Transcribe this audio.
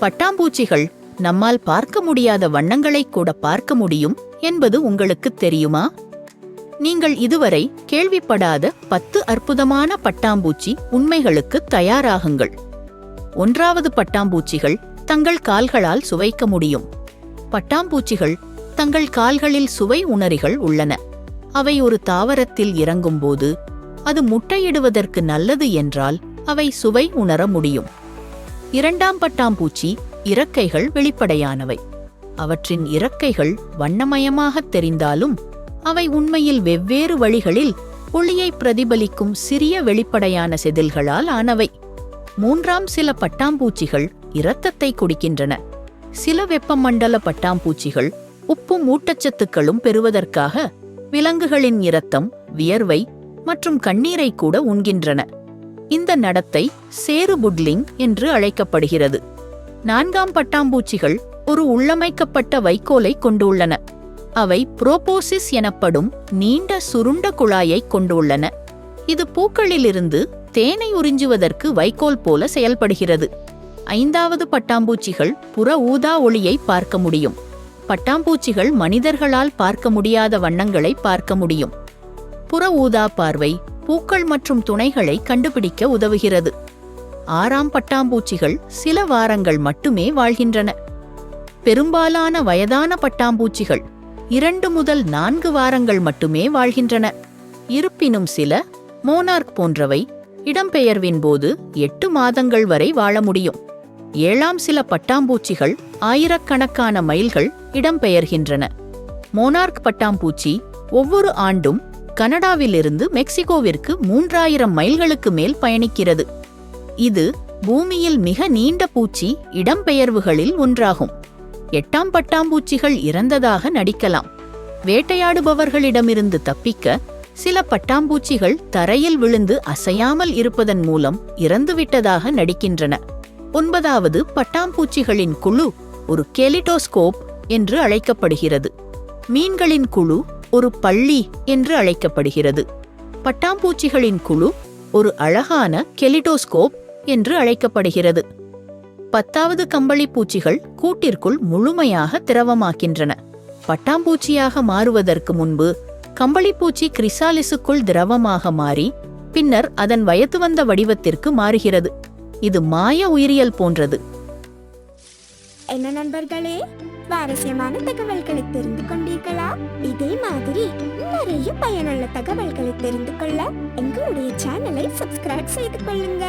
பட்டாம்பூச்சிகள் நம்மால் பார்க்க முடியாத வண்ணங்களை கூட பார்க்க முடியும் என்பது உங்களுக்கு தெரியுமா? நீங்கள் இதுவரை கேள்விப்படாத பத்து அற்புதமான பட்டாம்பூச்சி உண்மைகளுக்கு தயாராகுங்கள். ஒன்றாவது பட்டாம்பூச்சிகள் தங்கள் கால்களால் சுவைக்க முடியும். பட்டாம்பூச்சிகள் தங்கள் கால்களில் சுவை உணரிகள் உள்ளன. அவை ஒரு தாவரத்தில் இறங்கும்போது அது முட்டையிடுவதற்கு நல்லது என்றால் அவை சுவை உணர முடியும். இரண்டாம் பட்டாம்பூச்சி இறக்கைகள் வெளிப்படையானவை. அவற்றின் இறக்கைகள் வண்ணமயமாகத் தெரிந்தாலும் அவை உண்மையில் வெவ்வேறு வழிகளில் ஒளியை பிரதிபலிக்கும் சிறிய வெளிப்படையான செதில்களால் ஆனவை. மூன்றாம் சில பட்டாம்பூச்சிகள் இரத்தத்தை குடிக்கின்றன. சில வெப்பமண்டல பட்டாம்பூச்சிகள் உப்பும் ஊட்டச்சத்துக்களும் பெறுவதற்காக விலங்குகளின் இரத்தம் வியர்வை மற்றும் கண்ணீரை கூட உண்கின்றன. இந்த நடத்தை சேறு புட்லிங் என்று அழைக்கப்படுகிறது. நான்காம் பட்டாம்பூச்சிகள் ஒரு உள்ளமைக்கப்பட்ட வைக்கோலை கொண்டுள்ளன. அவை புரோபோசிஸ் எனப்படும் நீண்ட சுருண்ட குழாயை கொண்டுள்ளன. இது பூக்களிலிருந்து தேனை உறிஞ்சுவதற்கு வைக்கோல் போல செயல்படுகிறது. ஐந்தாவது பட்டாம்பூச்சிகள் புற ஊதா ஒளியை பார்க்க முடியும். பட்டாம்பூச்சிகள் மனிதர்களால் பார்க்க முடியாத வண்ணங்களை பார்க்க முடியும். புற ஊதா பார்வை பூக்கள் மற்றும் துணைகளை கண்டுபிடிக்க உதவுகிறது. ஆறாம் பட்டாம்பூச்சிகள் சில வாரங்கள் மட்டுமே வாழ்கின்றன. பெரும்பாலான வயதான பட்டாம்பூச்சிகள் இரண்டு முதல் நான்கு வாரங்கள் மட்டுமே வாழ்கின்றன. இருப்பினும் சில மோனார்க் போன்றவை இடம்பெயர்வின் போது எட்டு மாதங்கள் வரை வாழ முடியும். ஏழாம் சில பட்டாம்பூச்சிகள் ஆயிரக்கணக்கான மைல்கள் இடம்பெயர்கின்றன. மோனார்க் பட்டாம்பூச்சி ஒவ்வொரு ஆண்டும் கனடாவிலிருந்து மெக்சிகோவிற்கு மூன்றாயிரம் மைல்களுக்கு மேல் பயணிக்கிறது. இது பூமியில் மிக நீண்ட பூச்சி இடம்பெயர்வுகளில் ஒன்றாகும். எட்டாம் பட்டாம்பூச்சிகள் இறந்ததாக நடிக்கலாம். வேட்டையாடுபவர்களிடமிருந்து தப்பிக்க சில பட்டாம்பூச்சிகள் தரையில் விழுந்து அசையாமல் இருப்பதன் மூலம் இறந்துவிட்டதாக நடிக்கின்றன. ஒன்பதாவது பட்டாம்பூச்சிகளின் குழு ஒரு கெலிடோஸ்கோப் என்று அழைக்கப்படுகிறது. மீன்களின் குழு ஒரு பள்ளி என்று அழைக்கப்படுகிறது. பட்டாம்பூச்சிகளின் குழு ஒரு அழகான கெலிடோஸ்கோப் என்று அழைக்கப்படுகிறது. பத்தாவது கம்பளி பூச்சிகள் கூட்டிற்குள் முழுமையாக திரவமாக்கின்றன. பட்டாம்பூச்சியாக மாறுவதற்கு முன்பு கம்பளிப்பூச்சி கிரிசாலிசுக்குள் திரவமாக மாறி பின்னர் அதன் வயது வந்த வடிவத்திற்கு மாறுகிறது. இது மாய உயிரியல் போன்றது. என்ன நண்பர்களே சுவாரஸ்யமான தகவல்களை தெரிந்து கொண்டீர்களா? இதே மாதிரி நிறைய பயனுள்ள தகவல்களை தெரிந்து கொள்ள எங்களுடைய சேனலை சப்ஸ்கிரைப் செய்து கொள்ளுங்க.